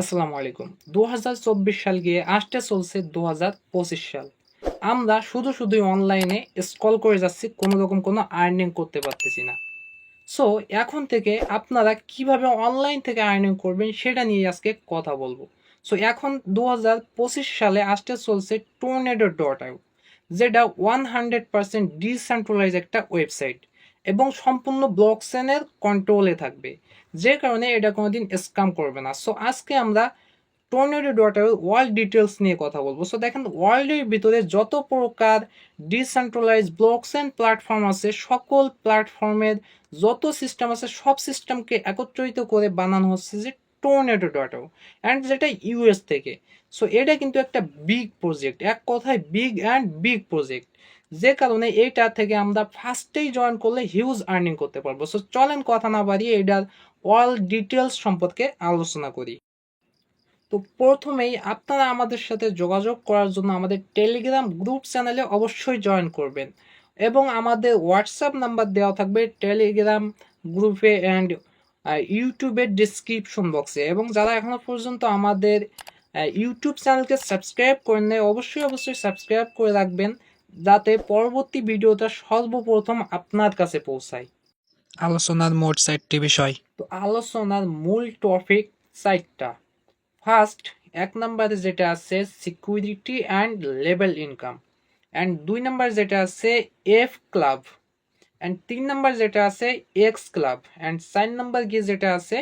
আসসালামু আলাইকুম। দু হাজার চব্বিশ সাল গিয়ে আসতে চলছে দু হাজার পঁচিশ সাল। আমরা শুধু শুধুই অনলাইনে স্কল করে যাচ্ছি, কোনো রকম কোনো আর্নিং করতে পারতেছি না। সো এখন থেকে আপনারা কীভাবে অনলাইন থেকে আর্নিং করবেন সেটা নিয়ে আজকে কথা বলব। সো এখন দু হাজার পঁচিশ সালে আসতে চলছে টোর্নেডো ডট আইউ যেটা ওয়ান হান্ড্রেড পার্সেন্ট ডিসেন্ট্রালাইজ একটা ওয়েবসাইট এবং সম্পূর্ণ ব্লক চেনের কন্ট্রোলে থাকবে। যে কারণে এটা কোনোদিন স্ক্যাম করবে না। সো আজকে আমরা টর্নেডো ডটের ওয়ার্ল্ড ডিটেলস নিয়ে কথা বলব। সো দেখেন ওয়ার্ল্ডের ভিতরে যত প্রকার ডিসেন্ট্রালাইজ ব্লকস অ্যান্ড প্ল্যাটফর্ম আছে, সকল প্ল্যাটফর্মের যত সিস্টেম আছে, সব সিস্টেমকে একত্রিত করে বানানো হচ্ছে যে টর্নেডো ডটেও অ্যান্ড যেটা ইউএস থেকে। সো এটা কিন্তু একটা বিগ প্রজেক্ট এক কথায় বিগ অ্যান্ড বিগ প্রজেক্ট যে কারণে এইটা থেকে আমরা ফার্স্টেই জয়েন করলে হিউজ আর্নিং করতে পারব। সো চলেন কথা না বাড়িয়ে এটার অল ডিটেলস সম্পর্কে আলোচনা করি। তো প্রথমেই আপনারা আমাদের সাথে যোগাযোগ করার জন্য আমাদের টেলিগ্রাম গ্রুপ চ্যানেলে অবশ্যই জয়েন করবেন এবং আমাদের হোয়াটসঅ্যাপ নাম্বার দেওয়া থাকবে টেলিগ্রাম গ্রুপে অ্যান্ড ইউটিউবের ডিসক্রিপশন বক্সে এবং যারা এখনও পর্যন্ত আমাদের ইউটিউব চ্যানেলকে সাবস্ক্রাইব করেন নাই, অবশ্যই অবশ্যই সাবস্ক্রাইব করে রাখবেন যাতে পরবর্তী ভিডিওটা সর্বপ্রথম আপনার কাছে পৌঁছায়। আলোচনার মোট চারটি বিষয়। তো আলোচনার মূল টপিক সাইটটা ফার্স্ট এক নম্বরে যেটা আছে security and level income and দুই নম্বর যেটা আছে এফ ক্লাব অ্যান্ড তিন নম্বর যেটা আছে এক্স ক্লাব অ্যান্ড চার নম্বর গিয়ে যেটা আছে,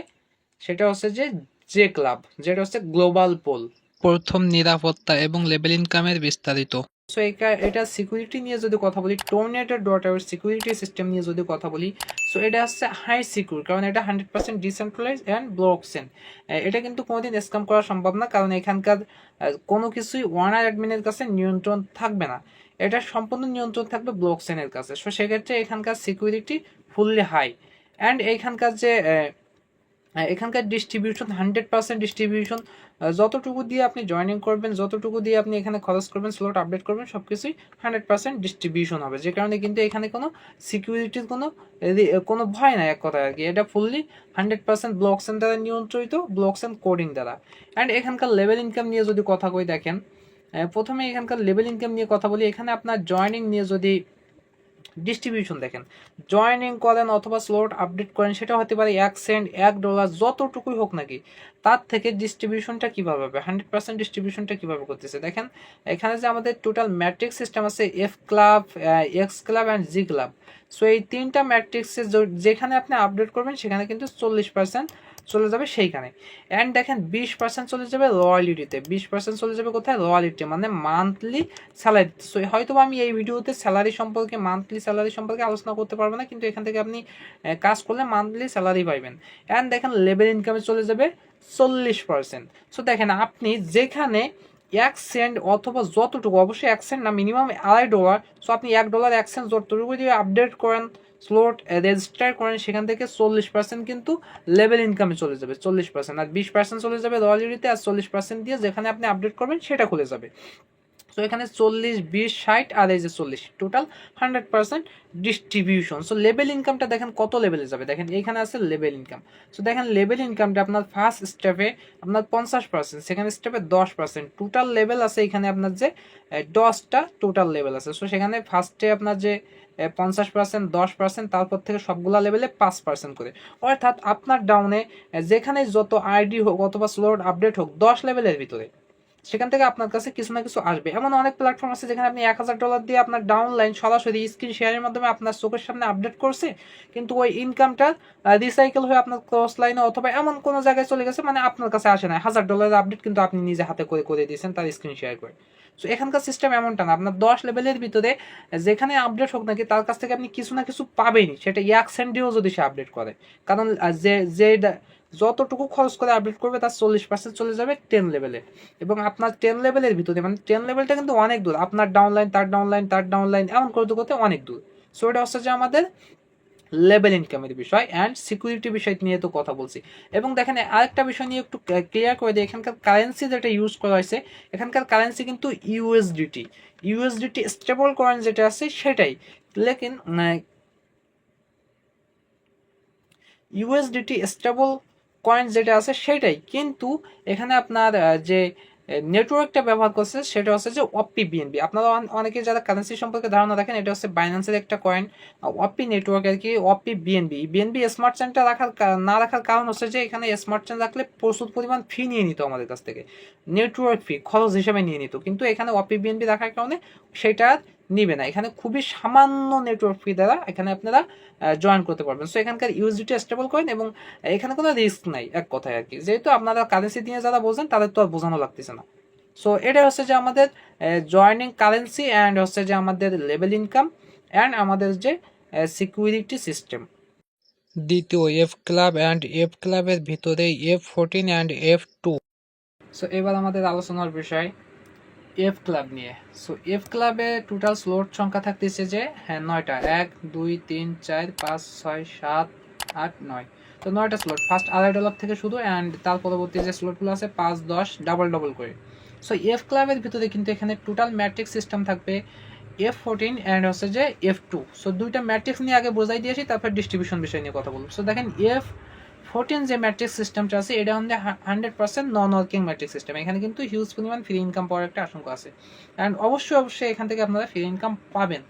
সেটা হচ্ছে যে জে ক্লাব যেটা হচ্ছে গ্লোবাল পোল প্রথম নিরাপত্তা এবং লেভেল ইনকামের বিস্তারিত। সো এটা সিকিউরিটি নিয়ে যদি কথা বলি টোর্নেটের ডট সিকিউরিটি সিস্টেম নিয়ে যদি কথা বলি সো এটা হচ্ছে হাই সিকিউর কারণ এটা hundred percent decentralise and blockchain এটা কিন্তু কোনোদিন স্ক্যাম করা সম্ভব না, কারণ এখানকার কোনো কিছুই ওয়ানার অ্যাডমিনের কাছে নিয়ন্ত্রণ থাকবে না। এটা সম্পূর্ণ নিয়ন্ত্রণ থাকবে ব্লকসেনের কাছে। সো সেক্ষেত্রে এখানকার সিকিউরিটি ফুললি হাই অ্যান্ড এখানকার যে এখানকার ডিস্ট্রিবিউশন হান্ড্রেড পার্সেন্ট ডিস্ট্রিবিউশন যতটুকু দিয়ে আপনি জয়েনিং করবেন, যতটুকু দিয়ে আপনি এখানে খরচ করবেন স্লট আপডেট করবেন সব কিছুই হান্ড্রেড পার্সেন্ট ডিস্ট্রিবিউশন হবে। যে কারণে কিন্তু এখানে কোনো সিকিউরিটির কোনো কোনো ভয় নাই এক কথায় আর কি এটা ফুললি হান্ড্রেড পার্সেন্ট ব্লকসেন দ্বারা নিয়ন্ত্রিত ব্লকসেন কোডিং দ্বারা। অ্যান্ড এখানকার লেভেল ইনকাম নিয়ে যদি কথা কই দেখেন প্রথমে এখানকার লেভেল ইনকাম নিয়ে কথা বলি, এখানে আপনার জয়েনিং নিয়ে যদি ডিস্ট্রিবিউশন দেখেন। জয়েনিং করেন অথবা স্লট আপডেট করেন সেটা হতে পারে এক সেন্ট এক ডলার যতটুকুই হোক নাকি। তার থেকে ডিস্ট্রিবিউশনটা কীভাবে হবে? হান্ড্রেড পার্সেন্ট ডিস্ট্রিবিউশনটা কীভাবে করতেছে? দেখেন, এখানে যে আমাদের টোটাল ম্যাট্রিক্স সিস্টেম আছে F club X club and G club so এই তিনটা ম্যাট্রিক্সে যেখানে আপনি আপডেট করবেন, সেখানে কিন্তু চল্লিশ পার্সেন্ট চলে যাবে সেইখানে। অ্যান্ড দেখেন, বিশ পার্সেন্ট চলে যাবে রয়্যালিটিতে বিশ পার্সেন্ট চলে যাবে কোথায়? রয়্যালিটি মানে মান্থলি স্যালারি সো হয়তো আমি এই ভিডিওতে স্যালারি সম্পর্কে মান্থলি স্যালারি সম্পর্কে আলোচনা করতে পারব না, কিন্তু এখান থেকে আপনি কাজ করলে মান্থলি স্যালারি পাইবেন। অ্যান্ড দেখেন লেভেল ইনকামে চলে যাবে চল্লিশ পার্সেন্ট সো দেখেন, আপনি যেখানে এক সেন্ট অথবা যতটুকু, অবশ্যই এক সেন্ট না মিনিমাম আড়াই ডলার সো আপনি এক ডলার এক সেন্ট যতটুকু যদি আপডেট করেন স্লোট রেজিস্টার করেন, সেখান থেকে চল্লিশ পার্সেন্ট কিন্তু লেভেল ইনকামে চলে যাবে, চল্লিশ পার্সেন্ট আর বিশ পার্সেন্ট চলে যাবে রয়্যালিটিতে আর চল্লিশ পার্সেন্ট দিয়ে যেখানে আপনি আপডেট করবেন, সেটা খুলে যাবে। সো এখানে চল্লিশ, বিশ, ষাট আর এই যে চল্লিশ total hundred percent distribution so level ইনকামটা দেখেন কত লেভেলে যাবে? দেখেন এখানে আছে লেভেল ইনকাম সো দেখেন লেভেল ইনকামটা আপনার ফার্স্ট স্টেপে আপনার পঞ্চাশ পার্সেন্ট সেকেন্ড স্টেপে দশ পার্সেন্ট টোটাল লেভেল আছে এখানে আপনার যে দশটা টোটাল লেভেল আছে। সো সেখানে ফার্স্টে আপনার যে পঞ্চাশ পার্সেন্ট দশ পার্সেন্ট তারপর থেকে সবগুলা লেভেলে পাঁচ পার্সেন্ট করে। অর্থাৎ আপনার ডাউনে যেখানে যত আইডি হোক অথবা স্লোড আপডেট হোক, দশ লেভেলের ভিতরে। সেখান থেকে আপনার কাছে কিছু না কিছু আসবে। এমন অনেক প্ল্যাটফর্ম আছে যেখানে আপনি এক হাজার ডলার দিয়ে আপনার ডাউনলাইন সরাসরি স্ক্রিন শেয়ারের মাধ্যমে আপনার চোখের সামনে আপডেট করছে, কিন্তু ওই ইনকামটা রিসাইকেল হয়ে আপনার ক্রস লাইনে অথবা এমন কোনো জায়গায় চলে গেছে মানে আপনার কাছে আসে না হাজার ডলারের আপডেট কিন্তু আপনি নিজে হাতে করে করে দিয়েছেন তার স্ক্রিন শেয়ার করে। সো এখানকার সিস্টেম এমনটা না। আপনার দশ লেভেলের ভিতরে যেখানে আপডেট হোক নাকি তার কাছ থেকে আপনি কিছু না কিছু পাবেনই। সেটা এক সেন্টেও যদি সে আপডেট করে। কারণ যে যে যতটুকু খরচ করে আপডেট করবে তার চল্লিশ পার্সেন্ট চলে যাবে টেন লেভেলে এবং আপনার টেন লেভেলের ভিতরে মানে টেন লেভেলটা কিন্তু অনেক দূর। আপনার ডাউনলাইন তার ডাউনলাইন তার ডাউনলাইন এমন করতে করতে অনেক দূর। সো এটা হচ্ছে যে আমাদের লেভেল ইনকামের বিষয় অ্যান্ড সিকিউরিটি বিষয় নিয়ে তো কথা বলছি। এবং দেখেন, আরেকটা বিষয় নিয়ে একটু ক্লিয়ার করে দিই। এখানকার কারেন্সি যেটা ইউজ করা হয়েছে, এখানকার কারেন্সি কিন্তু ইউএসডিটি ইউএসডিটি স্টেবল কয়েন যেটা আছে, সেটাই। লেকিন ইউএসডিটি স্টেবল কয়েন যেটা আছে সেটাই। কিন্তু এখানে আপনার যে নেটওয়ার্কটা ব্যবহার করছে সেটা হচ্ছে যে অপি বিএনবি আপনারা অনেকে যারা কারেন্সি সম্পর্কে ধারণা রাখেন এটা হচ্ছে বাইন্যান্সের একটা কয়েন অপি নেটওয়ার্ক আর কি অপি বিএনবি বিএনবি স্মার্ট চেনটা রাখার না রাখার কারণ হচ্ছে যে এখানে স্মার্ট চেন রাখলে প্রচুর পরিমাণ ফি নিয়ে নিত আমাদের কাছ থেকে। নেটওয়ার্ক ফি খরচ হিসেবে নিয়ে নিত। কিন্তু এখানে অপি বিএনবি রাখার কারণে সেটা আর নিবে না। এখানে খুবই সামান্য নেটওয়ার্ক ফি দ্বারা এখানে আপনারা জয়েন করতে পারবেন। সো এখানকার ইউএসডিটি স্টেবল কয়েন এবং এখানে কোনো রিস্ক নাই এক কথায় আর কি যেহেতু আপনারা কারেন্সি দিয়ে যারা বোঝেন তাদের তো আর বোঝানো লাগতেছে না। সো এটা হচ্ছে যে আমাদের জয়নিং কারেন্সি অ্যান্ড হচ্ছে যে আমাদের লেভেল ইনকাম অ্যান্ড আমাদের যে সিকিউরিটি সিস্টেম দ্বিতীয় এফ ক্লাব অ্যান্ড এফ ক্লাবের ভিতরে F fourteen and F two so এবার আমাদের আলোচনার বিষয় এফ ক্লাব নিয়ে। সো এফ ক্লাবে টোটাল স্লোট সংখ্যা থাকতেছে যে হ্যাঁ নয়টা। এক, দুই, তিন, চার, পাঁচ, ছয়, সাত, আট, নয়। তো নয়টা স্লট ফার্স্ট আড়াই ডলার থেকে শুধু অ্যান্ড তার পরবর্তী যে স্লটগুলো আছে, পাঁচ, দশ ডাবল ডাবল করে। সো এফ ক্লাবের ভিতরে কিন্তু এখানে টোটাল ম্যাট্রিক সিস্টেম থাকবে এফ ফোরটিন অ্যান্ড হচ্ছে যে এফ টু সো দুইটা ম্যাট্রিক্স নিয়ে আগে বোঝাই দিয়েছি, তারপর ডিস্ট্রিবিউশন বিষয় নিয়ে কথা বলব। সো দেখেন এফ ফোরটিন যে ম্যাট্রিক্স সিস্টেমটা আছে, এটা হচ্ছে hundred percent non working matrix system এখানে কিন্তু হিউজ পরিমাণ ফ্রি ইনকাম পাওয়ার একটা আশঙ্কা আছে। অ্যান্ড অবশ্যই অবশ্যই এখান থেকে আপনারা ফ্রি ইনকাম পাবেন।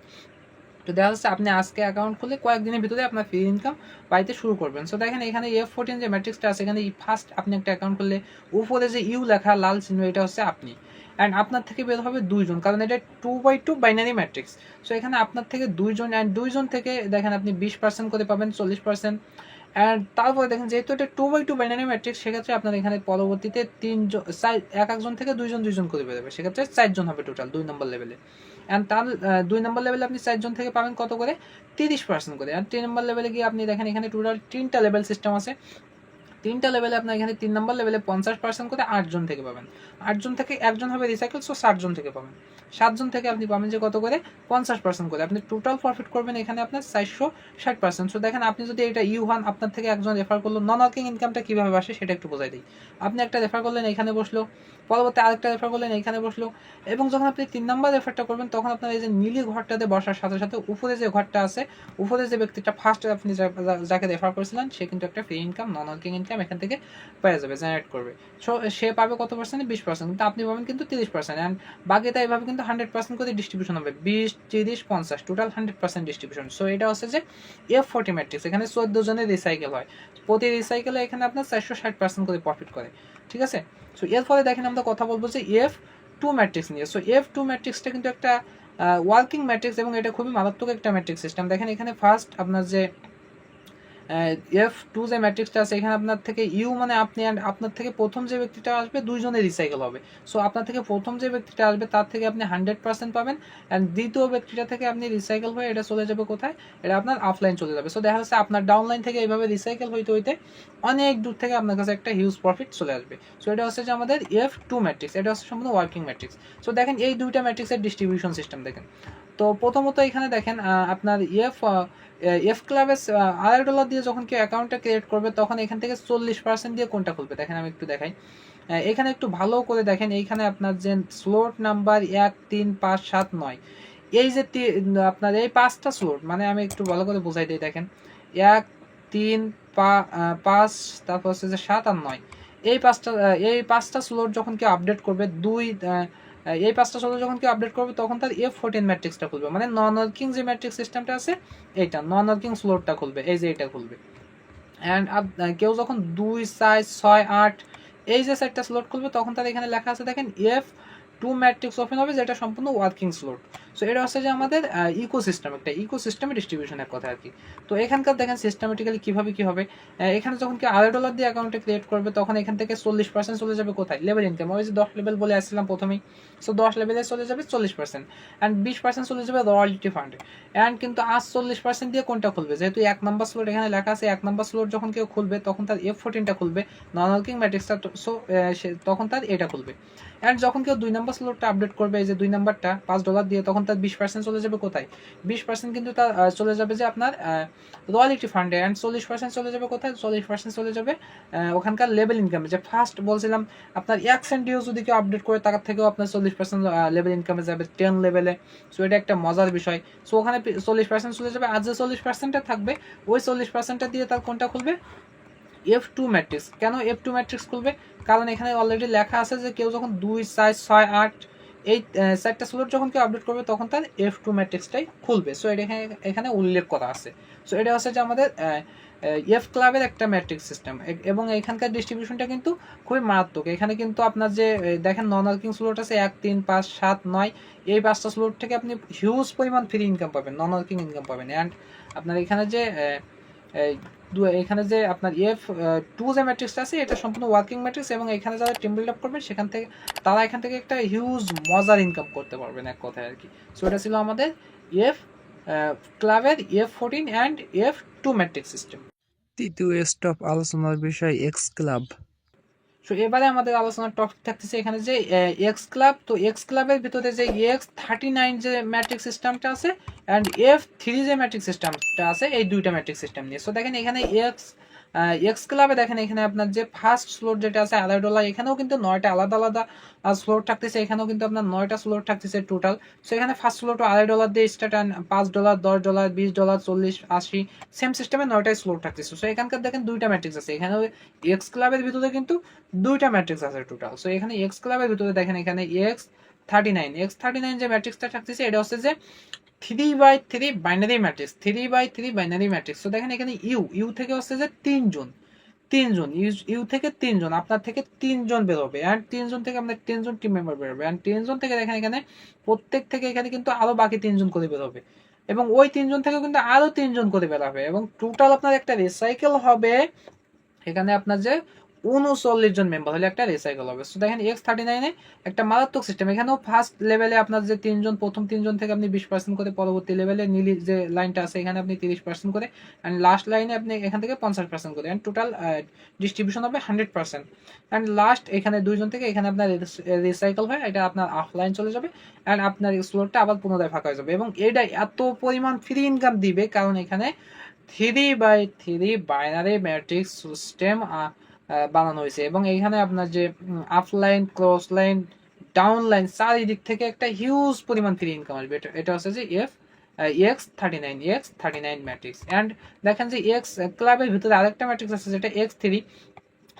তো দেখা যাচ্ছে আপনি আজকে অ্যাকাউন্ট খুলে কয়েকদিনের ভিতরে আপনার ফ্রি ইনকাম পাইতে শুরু করবেন। সো দেখেন এখানে এফ ফোরটিন যে ম্যাট্রিক্সটা আছে, এখানে ফার্স্ট আপনি একটা অ্যাকাউন্ট খুললে উপরে যে ইউ লেখা, লাল চিহ্ন, এটা হচ্ছে আপনি। অ্যান্ড আপনার থেকে বের হবে দুইজন, কারণ এটা two by two binary matrix so এখানে আপনার থেকে দুইজন অ্যান্ড দুইজন থেকে দেখেন আপনি বিশ পার্সেন্ট করে পাবেন, চল্লিশ পার্সেন্ট অ্যান্ড তারপরে দেখেন, যেহেতু এটা two by two binary matrix সেক্ষেত্রে আপনার এখানে পরবর্তীতে তিনজন চার, এক একজন থেকে দুইজন দুইজন করে বেরোবে। সেক্ষেত্রে চারজন হবে টোটাল দুই নম্বর লেভেলে অ্যান্ড তার দুই নম্বর লেভেলে আপনি চারজন থেকে পাবেন কত করে? তিরিশ পার্সেন্ট করে। অ্যান্ড তিন নম্বর লেভেলে গিয়ে আপনি দেখেন, এখানে টোটাল তিনটা লেভেল সিস্টেম আছে। তিনটা লেভেলে আপনার এখানে তিন নম্বর লেভেলে পঞ্চাশ পার্সেন্ট করে আটজন থেকে পাবেন। আটজন থেকে একজন হবে রিসাইকেল সো ষাটজন থেকে পাবেন। সাতজন থেকে আপনি পাবেন যে কত করে? পঞ্চাশ পার্সেন্ট করে। আপনি টোটাল প্রফিট করবেন এখানে আপনার চারশো ষাট পার্সেন্ট সো দেখেন, আপনি যদি এটা ইউ হন আপনার থেকে একজন রেফার করল নন ওয়ার্কিং ইনকামটা কীভাবে আসে সেটা একটু বোঝাই দিই। আপনি একটা রেফার করলেন, এখানে বসল। পরবর্তী আরেকটা রেফার করলেন, এখানে বসল। এবং যখন আপনি তিন নম্বর রেফারটা করবেন, তখন আপনার এই যে নীলি ঘরটাতে বসার সাথে সাথে উপরে যে ঘরটা আছে, উপরে যে ব্যক্তিটা ফার্স্ট আপনি যাকে রেফার করেছিলেন, সে কিন্তু একটা free income non working income এখান থেকে পেয়ে যাবে জেনারেট করবে। সো সে পাবে কত পার্সেন্ট বিশ পার্সেন্ট কিন্তু আপনি পাবেন কিন্তু তিরিশ পার্সেন্ট অ্যান্ড বাকিটা এইভাবে কিন্তু হান্ড্রেড পার্সেন্ট করে ডিস্ট্রিবিউশন হবে। বিশ, তিরিশ, পঞ্চাশ total hundred percent distribution so এটা হচ্ছে যে এফ ফোর্টি ম্যাট্রিক্স এখানে চোদ্দ জনের রিসাইকেল হয়। প্রতি রিসাইকেলে এখানে আপনার চারশো ষাট পার্সেন্ট করে প্রফিট করে। ঠিক আছে? সো এর ফলে দেখেন আমরা কথা বলব যে এফ টু ম্যাট্রিক্স নিয়ে। সো এফ টু ম্যাট্রিক্সটা কিন্তু একটা ওয়ার্কিং ম্যাট্রিক্স এবং এটা খুবই মারাত্মক একটা ম্যাট্রিক্স সিস্টেম দেখেন এখানে ফার্স্ট আপনার যে এফ টু যে ম্যাট্রিক্সটা আছে, এখানে আপনার থেকে ইউ মানে আপনি আপনার থেকে প্রথম যে ব্যক্তিটা আসবে দুইজনে রিসাইকেল হবে। সো আপনার থেকে প্রথম যে ব্যক্তিটা আসবে, তার থেকে আপনি হান্ড্রেড পার্সেন্ট পাবেন অ্যান্ড দ্বিতীয় ব্যক্তিটা থেকে আপনি রিসাইকেল হয়ে এটা চলে যাবে কোথায়? এটা আপনার অফলাইন চলে যাবে। সো দেখা যাচ্ছে আপনার ডাউনলাইন থেকে এইভাবে রিসাইকেল হইতে হইতে অনেক দূর থেকে আপনার কাছে একটা হিউজ প্রফিট চলে আসবে। সো এটা হচ্ছে যে আমাদের এফ টু ম্যাট্রিক্স এটা হচ্ছে সম্পূর্ণ ওয়ার্কিং ম্যাট্রিক্স সো দেখেন এই দুইটা ম্যাট্রিক্সের ডিস্ট্রিবিউশন সিস্টেম দেখেন। তো প্রথমত এখানে দেখেন আপনার এফ এফ ক্লাবে আড়াই ডলার দিয়ে যখন কেউ অ্যাকাউন্টটা ক্রিয়েট করবে, তখন এখান থেকে চল্লিশ পার্সেন্ট দিয়ে কোনটা খুলবে? দেখেন, আমি একটু দেখাই। এখানে একটু ভালো করে দেখেন, এইখানে আপনার যে স্লোট নাম্বার এক, তিন, পাঁচ, সাত, নয়, এই যে আপনার এই পাঁচটা স্লোট মানে আমি একটু ভালো করে বোঝাই দিই, দেখেন, এক, তিন পাঁচ, তারপর হচ্ছে যে সাত আর নয়, এই পাঁচটা এই পাঁচটা স্লোট যখন কেউ আপডেট করবে, দুই এই পাঁচটা স্লোট যখন কেউ আপডেট করবে, তখন তার এফ ফোরটিন ম্যাট্রিক্সটা খুলবে। মানে নন ওয়ার্কিং যে ম্যাট্রিক্স সিস্টেমটা আছে, এইটা নন ওয়ার্কিং স্লোটটা খুলবে, এই যে এটা খুলবে। অ্যান্ড কেউ যখন দুই, চার, ছয়, আট, এই যে সাইডটা স্লোড খুলবে, তখন তার এখানে লেখা আছে, দেখেন এফ টু ম্যাট্রিক্স ওপেন হবে, যেটা সম্পূর্ণ ওয়ার্কিং স্লট সো এটা হচ্ছে যে আমাদের ইকোসিস্টেম একটা ইকোসিস্টেমে ডিস্ট্রিবিউশন এক কথা আর কি। তো এখানকার দেখেন সিস্টেমেটিক্যালি কীভাবে কি হবে? এখানে যখন কি আড়াই ডলার দিয়ে অ্যাকাউন্টে ক্রিয়েট করবে, তখন এখান থেকে চল্লিশ পার্সেন্ট চলে যাবে কোথায়? লেভেল ইনকাম ওই যে দশ লেভেল বলে আসছিলাম প্রথমেই। সো দশ লেভেলে চলে যাবে চল্লিশ পার্সেন্ট অ্যান্ড বিশ পার্সেন্ট চলে যাবে রয়্যালিটি ফান্ডে অ্যান্ড কিন্তু আজ চল্লিশ পার্সেন্ট দিয়ে কোনটা খুলবে? যেহেতু এক নাম্বার স্লোট এখানে লেখা আছে, এক নম্বর স্লোট যখন কেউ খুলবে, তখন তার এফ ফোরটিনটা খুলবে নন ওয়ার্কিং ম্যাট্রিক্সটা সো তখন তার এটা খুলবে। অ্যান্ড যখন কেউ দুই নাম্বার স্লোটটা আপডেট করবে, এই যে দুই নাম্বারটা পাঁচ ডলার দিয়ে, তখন তার বিশ পার্সেন্ট চলে যাবে কোথায়? বিশ পার্সেন্ট কিন্তু তার চলে যাবে যে আপনার রয়্যালিটি ফান্ডে অ্যান্ড চল্লিশ পার্সেন্ট চলে যাবে কোথায়? চল্লিশ পার্সেন্ট চলে যাবে ওখানকার লেভেল ইনকামে যে ফার্স্ট বলছিলাম, আপনার এক সেন্টিও যদি কেউ আপডেট করে, তার থেকেও আপনার চল্লিশ পার্সেন্ট লেভেল ইনকামে যাবে টেন লেভেলে সো এটা একটা মজার বিষয়। সো ওখানে চল্লিশ পার্সেন্ট চলে যাবে। আর যে চল্লিশ পার্সেন্টটা থাকবে, ওই চল্লিশ পার্সেন্টটা দিয়ে তার কোনটা খুলবে? এফ টু ম্যাট্রিক্স কেন এফ টু ম্যাট্রিক্স খুলবে? কারণ এখানে অলরেডি লেখা আছে যে কেউ যখন দুই, চার, ছয়, আট এই চারটা স্লোট যখন কেউ আপডেট করবে, তখন তার এফ টু ম্যাট্রিক্সটাই খুলবে। সো এটা এখানে এখানে উল্লেখ করা আছে। সো এটা হচ্ছে যে আমাদের এফ ক্লাবের একটা ম্যাট্রিক্স সিস্টেম এবং এখানকার ডিস্ট্রিবিউশনটা কিন্তু খুবই মারাত্মক। এখানে কিন্তু আপনার যে দেখেন নন ওয়ার্কিং স্লোট আছে এক, তিন, পাঁচ, সাত, নয়। এই পাঁচটা স্লোট থেকে আপনি হিউজ পরিমাণ ফ্রি ইনকাম পাবেন নন ওয়ার্কিং ইনকাম পাবেন। অ্যান্ড আপনার এখানে যে এখানে যে আপনার এফ টু যে ম্যাট্রিক্সটা আছে, এটা সম্পূর্ণ ওয়ার্কিং ম্যাট্রিক্স এবং এখানে যারা টিম বিল্ড আপ করবেন, সেখান থেকে তারা এখান থেকে একটা হিউজ মজার ইনকাম করতে পারবেন এক কথায় আর কি সো এটা ছিল আমাদের এফ ক্লাবের F fourteen and F two matrix system তৃতীয় স্টপ আলোচনার বিষয় এক্স ক্লাব সো এবারে আমাদের আলোচনার টপিক থাকতেছে এখানে যে এক্স ক্লাব তো এক্স ক্লাবের ভিতরে যে এক্স থার্টি নাইন যে ম্যাট্রিক সিস্টেমটা আছে অ্যান্ড এফ থ্রি যে ম্যাট্রিক সিস্টেমটা আছে, এই দুইটা ম্যাট্রিক সিস্টেম নিয়ে। সো দেখেন এখানে এক্স এক্স ক্লাবে দেখেন, এখানে আপনার যে ফার্স্ট স্লোট যেটা আছে আড়াই ডলার এখানেও কিন্তু নয়টা আলাদা আলাদা স্লোট থাকতেছে। এখানেও কিন্তু আপনার নয়টা স্লোট থাকতেছে টোটাল সো এখানে ফার্স্ট স্লোট আড়াই ডলার দিয়ে স্টার্ট পাঁচ ডলার দশ ডলার বিশ ডলার চল্লিশ, আশি সেম সিস্টেমে নয়টাই স্লোট থাকতেছে। সো এখানকার দেখেন দুইটা ম্যাট্রিক্স আছে। এখানে এক্স ক্লাবের ভিতরে কিন্তু দুইটা ম্যাট্রিক্স আছে টোটাল সো এখানে এক্স ক্লাবের ভিতরে দেখেন, এখানে X thirty nine X thirty nine যে ম্যাট্রিক্সটা থাকতেছে, এটা হচ্ছে যে three by three binary matrix three by three binary matrix তো দেখেন এখানে ইউ ইউ থেকে হচ্ছে যে তিনজন তিনজন ইউ থেকে তিনজন আপনার থেকে তিনজন বেরোবে। অ্যান্ড তিনজন থেকে আপনার তিনজন টিম মেম্বার বেরোবে। অ্যান্ড তিনজন থেকে দেখেন এখানে প্রত্যেক থেকে এখানে কিন্তু আরও বাকি তিনজন করে বেরোবে। এবং ওই তিনজন থেকে কিন্তু আরও তিনজন করে বেরোবে। এবং টোটাল আপনার একটা রিসাইকেল হবে, এখানে আপনার যে উনচল্লিশ জন মেম্বার হলে একটা রিসাইকেল হবে। সো দেখেন এক্স থার্টি নাইনে একটা মারাত্মক সিস্টেম এখানেও ফার্স্ট লেভেলে আপনার যে তিনজন, প্রথম তিনজন থেকে আপনি বিশ পার্সেন্ট করে পরবর্তী লেভেলে নীলি যে লাইনটা আছে, এখানে আপনি তিরিশ পার্সেন্ট করে অ্যান্ড লাস্ট লাইনে আপনি এখান থেকে পঞ্চাশ পার্সেন্ট করে। অ্যান্ড টোটাল ডিস্ট্রিবিউশন হবে হান্ড্রেড পার্সেন্ট অ্যান্ড লাস্ট এখানে দুইজন থেকে এখানে আপনার রিসাইকেল হয় এটা আপনার অফলাইন চলে যাবে অ্যান্ড আপনার স্লোটটা আবার পুনরায় ফাঁকা হয়ে যাবে। এবং এটা এত পরিমাণ ফ্রি ইনকাম দিবে কারণ এখানে three by three binary matrix system বানানো হয়েছে। এবং এইখানে আপনার যে upline cross line down line চারিদিক থেকে একটা হিউজ পরিমাণ ফ্রি ইনকাম আসবে। এটা হচ্ছে যে F X thirty nine X thirty nine matrix and দেখেন যে এক্স ক্লাবের ভিতরে আরেকটা ম্যাট্রিক্স আছে, যেটা X three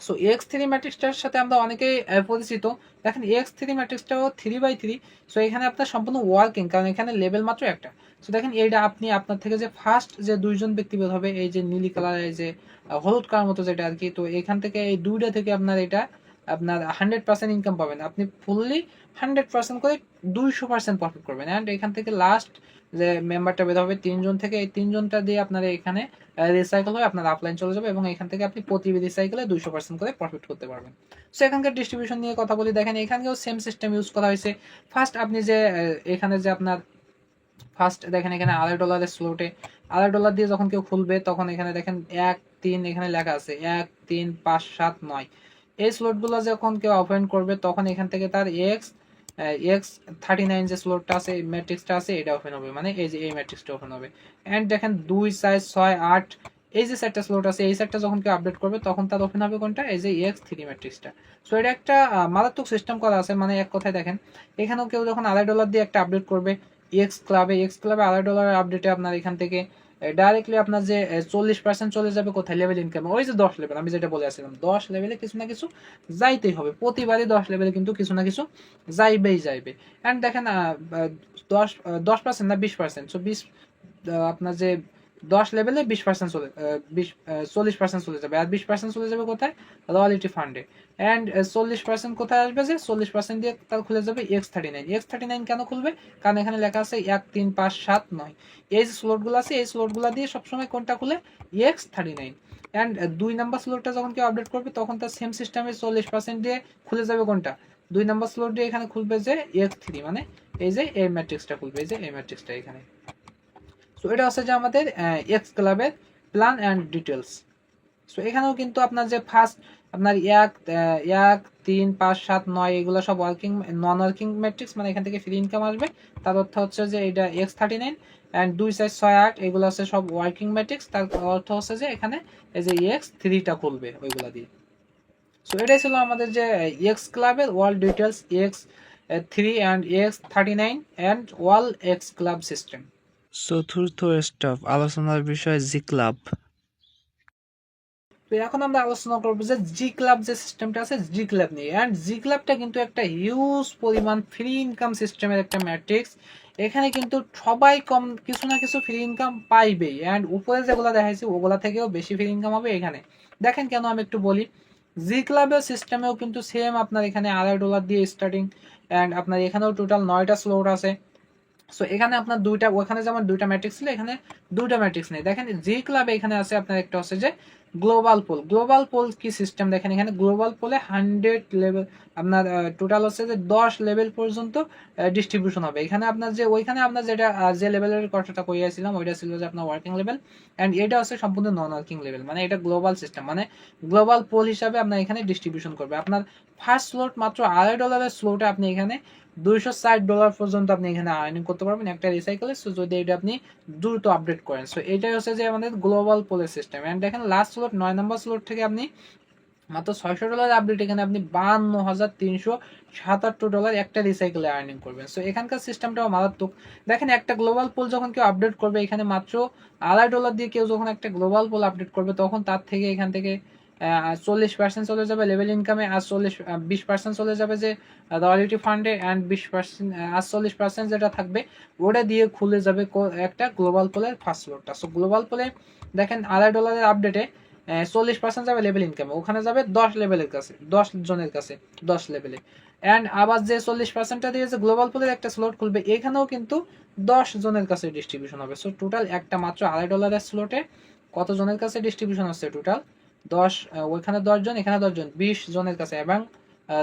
so X three ম্যাট্রিক্সটার সাথে আমরা অনেকেই পরিচিত। দেখেন এক্স থ্রি ম্যাট্রিক্সটাও থ্রি বাই থ্রি সো এখানে আপনার সম্পূর্ণ ওয়ার্কিং কারণ এখানে লেভেল মাত্র একটা। সো দেখেন, এইটা আপনি আপনার থেকে যে ফার্স্ট যে দুইজন ব্যক্তি বের হবে, এই যে নীলি কালার এই যে হলুদ কালার মতো যেটা আর কি, তো এখান থেকে এই দুইটা থেকে আপনার এটা, আপনার হান্ড্রেড পার্সেন্ট ইনকাম পাবেন। আপনি ফুললি হান্ড্রেড পার্সেন্ট করে দুইশো পার্সেন্ট প্রফিট করবেন। অ্যান্ড এখান থেকে লাস্ট যে মেম্বারটা বের হবে, তিনজন থেকে এই তিনজনটা দিয়ে আপনার এখানে রিসাইকেল হয়ে, আপনার আপলাইন চলে যাবে এবং এখান থেকে আপনি প্রতি রিসাইকেলে দুইশো পার্সেন্ট করে প্রফিট করতে পারবেন। সো এখানকার ডিস্ট্রিবিউশন নিয়ে কথা বলি, দেখেন এখানেও সেম সিস্টেম ইউজ করা হয়েছে। ফার্স্ট আপনি যে এখানে যে আপনার ফার্স্ট দেখেন এখানে আড়াই ডলারের স্লোটে আড়াই ডলার দিয়ে যখন কেউ খুলবে, তখন এখানে দেখেন এক, তিন এখানে লেখা আছে, এক, তিন, পাঁচ, সাত, নয়। এই স্লোটগুলো যখন কেউ ওপেন করবে, তখন এখান থেকে তার এক্স এক্স থার্টি নাইন যে স্লোটটা আছে, এই ম্যাট্রিক্সটা আছে, এটা ওপেন হবে। মানে এই যে এই ম্যাট্রিক্সটা ওপেন হবে। অ্যান্ড দেখেন দুই চার ছয় আট, এই যে সেটটা স্লোট আছে, এই সেটটা যখন কেউ আপডেট করবে, তখন তার ওপেন হবে কোনটা? এই যে এক্স থ্রি ম্যাট্রিক্সটা সো এটা একটা মারাত্মক সিস্টেম করা আছে। মানে এক কথায় দেখেন, এখানেও কেউ যখন আড়াই ডলার দিয়ে একটা আপডেট করবে এক্স ক্লাবে এক্স ক্লাবে আড়াই ডলারের আপডেটে আপনার এখান থেকে ডাইরেক্টলি আপনার যে চল্লিশ পার্সেন্ট চলে যাবে কোথায়? লেভেল ইনকাম ওই যে দশ লেভেল আমি যেটা বলে আসছিলাম, দশ লেভেলে কিছু না কিছু যাইতেই হবে। প্রতিবারই দশ লেভেলে কিন্তু কিছু না কিছু যাইবেই যাইবে। অ্যান্ড দেখেন দশ দশ পার্সেন্ট না বিশ পার্সেন্ট সো বিশ আপনার যে দশ লেভেলে বিশ পার্সেন্ট চলে বিশ চল্লিশ পার্সেন্ট চলে যাবে। আর বিশ পার্সেন্ট চলে যাবে কোথায়? রয়্যালিটি ফান্ডে অ্যান্ড চল্লিশ পার্সেন্ট কোথায় আসবে যে, চল্লিশ পার্সেন্ট দিয়ে তার খুলে যাবে X thirty nine X thirty nine কেন খুলবে? কারণ এখানে লেখা আছে এক, তিন, পাঁচ, সাত, নয়। এই যে স্লোটগুলো আছে, এই স্লোটগুলো দিয়ে সবসময় কোনটা খুলে? এক্স থার্টি নাইন অ্যান্ড দুই নাম্বার স্লোটটা যখন কেউ আপডেট করবে, তখন তার সেম সিস্টেমে চল্লিশ পার্সেন্ট দিয়ে খুলে যাবে কোনটা? দুই নাম্বার স্লোট দিয়ে এখানে খুলবে যে এক্স থ্রি মানে এই যে এই ম্যাট্রিক্সটা খুলবে, এই যে এই ম্যাট্রিক্সটা এখানে। সো এটা হচ্ছে যে আমাদের এক্স ক্লাবের প্ল্যান অ্যান্ড ডিটেলস সো এখানেও কিন্তু আপনার যে ফার্স্ট আপনার এক এক, তিন, পাঁচ, সাত, নয়, এগুলো সব ওয়ার্কিং নন ওয়ার্কিং ম্যাট্রিক্স মানে এখান থেকে ফ্রি ইনকাম আসবে। তার অর্থ হচ্ছে যে এটা এক্স থার্টি নাইন অ্যান্ড দুই চার ছয় আট, এগুলো হচ্ছে সব ওয়ার্কিং ম্যাট্রিক্স তার অর্থ হচ্ছে যে এখানে এই যে এক্স থ্রিটা খুলবে ওইগুলা দিয়ে। সো এটাই ছিল আমাদের যে এক্স ক্লাবের world details X three and X thirty nine and wall X club system চতুর্থ স্টপ আলোচনার বিষয় জি ক্লাব তো এখন আমরা আলোচনা করব যে জি ক্লাব যে সিস্টেমটা আছে জি ক্লাব নিয়ে। অ্যান্ড জি ক্লাবটা কিন্তু একটা হিউজ পরিমাণ ফ্রি ইনকাম সিস্টেমের একটা ম্যাট্রিক্স এখানে কিন্তু সবাই কম, কিছু না কিছু ফ্রি ইনকাম পাইবেই। অ্যান্ড উপরে যেগুলো দেখাইছি, ওগুলা থেকেও বেশি ফ্রি ইনকাম হবে এখানে। দেখেন কেন আমি একটু বলি। জি ক্লাবের সিস্টেমেও কিন্তু সেম আপনার এখানে আড়াই ডলার দিয়ে স্টার্টিং অ্যান্ড আপনার এখানেও টোটাল নয়টা স্লোট আছে। সো এখানে আপনার দুইটা, ওখানে যেমন দুইটা ম্যাট্রিক্স ছিল, এখানে দুইটা ম্যাট্রিক্স নেই। দেখেন জি ক্লাবে এখানে আছে আপনার একটা হচ্ছে যে গ্লোবাল পোল গ্লোবাল পোল কি সিস্টেম দেখেন, এখানে গ্লোবাল পোলে হান্ড্রেড লেভেল আপনার টোটাল হচ্ছে যে দশ লেভেল পর্যন্ত ডিস্ট্রিবিউশন হবে। এখানে আপনার যে, ওইখানে আপনার যেটা যে লেভেলের কথাটা কইয়াছিলাম, ওইটা ছিল যে আপনার ওয়ার্কিং লেভেল অ্যান্ড এটা হচ্ছে সম্পূর্ণ নন ওয়ার্কিং লেভেল মানে এটা গ্লোবাল সিস্টেম মানে গ্লোবাল পোল হিসাবে আপনার এখানে ডিস্ট্রিবিউশন করবে। আপনার ফার্স্ট স্লোট মাত্র আড়াই ডলারের স্লোটে আপনি এখানে দুইশো ষাট ডলার পর্যন্ত আপনি এখানে আর্নিং করতে পারবেন একটা রিসাইকেলে সো যদি এটা আপনি দ্রুত আপডেট করেন। সো এটাই হচ্ছে যে আমাদের গ্লোবাল পোলের সিস্টেম অ্যান্ড দেখেন লাস্ট স্লোট নয় নম্বর স্লোট থেকে আপনি মাত্র ছয়শো ডলার আপডেট এখানে আপনি বান্ন হাজার তিনশো সাতাত্তর ডলার একটা রিসাইকেলে আর্নিং করবেন। সো এখানকার সিস্টেমটাও মারাত্মক। দেখেন একটা গ্লোবাল পোল যখন কেউ আপডেট করবে, এখানে মাত্র আড়াই ডলার দিয়ে কেউ যখন একটা গ্লোবাল পোল আপডেট করবে, তখন তার থেকে এখান থেকে চল্লিশ পার্সেন্ট চলে যাবে লেভেল ইনকামে আর চল্লিশ বিশ পার্সেন্ট চলে যাবে যে রয়্যালিটি ফান্ডে অ্যান্ড বিশ পার্সেন্ট আর পার্সেন্ট যেটা থাকবে, ওটা দিয়ে খুলে যাবে একটা গ্লোবাল পোলের ফার্স্ট লোডটা সো গ্লোবাল পোলে দেখেন আড়াই ডলারের আপডেটে চল্লিশ পার্সেন্ট যাবে লেভেল ইনকামে ওখানে যাবে দশ লেভেলের কাছে, দশ জনের কাছে, দশ লেভেলে অ্যান্ড আবার যে চল্লিশ পার্সেন্টটা দিয়ে যে গ্লোবাল পোলের একটা স্লট খুলবে, এখানেও কিন্তু দশ জনের কাছে ডিস্ট্রিবিউশন হবে। সো টোটাল একটা মাত্র আড়াই ডলারের স্লটে কত জনের কাছে ডিস্ট্রিবিউশন হচ্ছে টোটাল দশ ওইখানে দশ জন, এখানে দশজন বিশ জনের কাছে এবং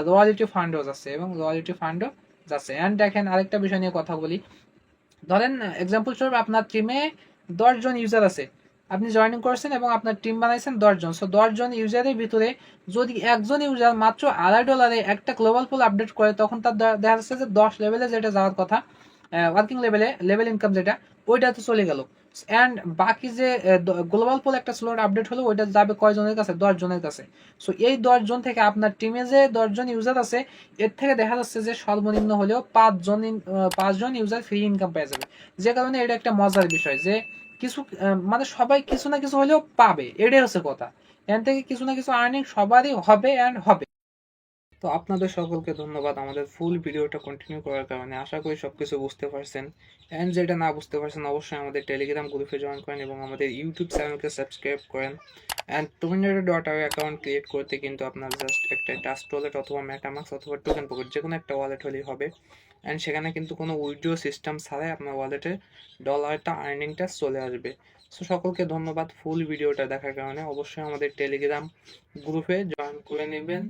রয়্যালিটি ফান্ডও যাচ্ছে এবং রয়্যালিটি ফান্ডও যাচ্ছে। অ্যান্ড দেখেন আরেকটা বিষয় নিয়ে কথা বলি। ধরেন এক্সাম্পল স্বরূপ আপনার টিমে দশ জন ইউজার আছে। আপনি জয়েনিং করেছেন এবং আপনার টিম বানাইছেন দশজন সো দশজন ইউজারের ভিতরে যদি একজন ইউজার মাত্র আড়াই ডলারে একটা গ্লোবাল পোল আপডেট করে, তখন তার দেখা যাচ্ছে যে দশ লেভেলে যেটা যাওয়ার কথা ওয়ার্কিং লেভেলে লেভেল ইনকাম যেটা, ওইটা তো চলে গেল। অ্যান্ড বাকি যে গ্লোবাল পোল একটা স্লোট আপডেট হলো, ওইটা যাবে কয়জনের কাছে? দশ জনের কাছে। সো এই দশ জন থেকে আপনার টিমে যে দশজন ইউজার আছে, এর থেকে দেখা যাচ্ছে যে সর্বনিম্ন হলেও পাঁচজন পাঁচজন ইউজার ফ্রি ইনকাম পেয়ে যাবে। যে কারণে এটা একটা মজার বিষয় যে, কিছু মানে সবাই কিছু না কিছু হলেও পাবে। এটাই হচ্ছে কথা। এখান থেকে কিছু না কিছু আর্নিং সবারই হবে অ্যান্ড হবে। তো আপনাদের সকলকে ধন্যবাদ আমাদের ফুল ভিডিওটা কন্টিনিউ করার কারণে। আশা করি সব কিছু বুঝতে পারছেন। অ্যান্ড যেটা না বুঝতে পারছেন, অবশ্যই আমাদের টেলিগ্রাম গ্রুপে জয়েন করেন এবং আমাদের ইউটিউব চ্যানেলকে সাবস্ক্রাইব করেন। অ্যান্ড টোমিনেটো ডট আই অ্যাকাউন্ট ক্রিয়েট করতে কিন্তু আপনার জাস্ট একটা টাস্ক ওয়ালেট অথবা মেটামাক্স অথবা টোকেন পকেট যে কোনো একটা ওয়ালেট হলেই হবে। অ্যান্ড সেখানে কিন্তু কোনো উইডিও সিস্টেম ছাড়াই আপনার ওয়ালেটে ডলারটা আর্নিংটা চলে আসবে। সো সকলকে ধন্যবাদ ফুল ভিডিওটা দেখার কারণে। অবশ্যই আমাদের টেলিগ্রাম গ্রুপে জয়েন করে নেবেন।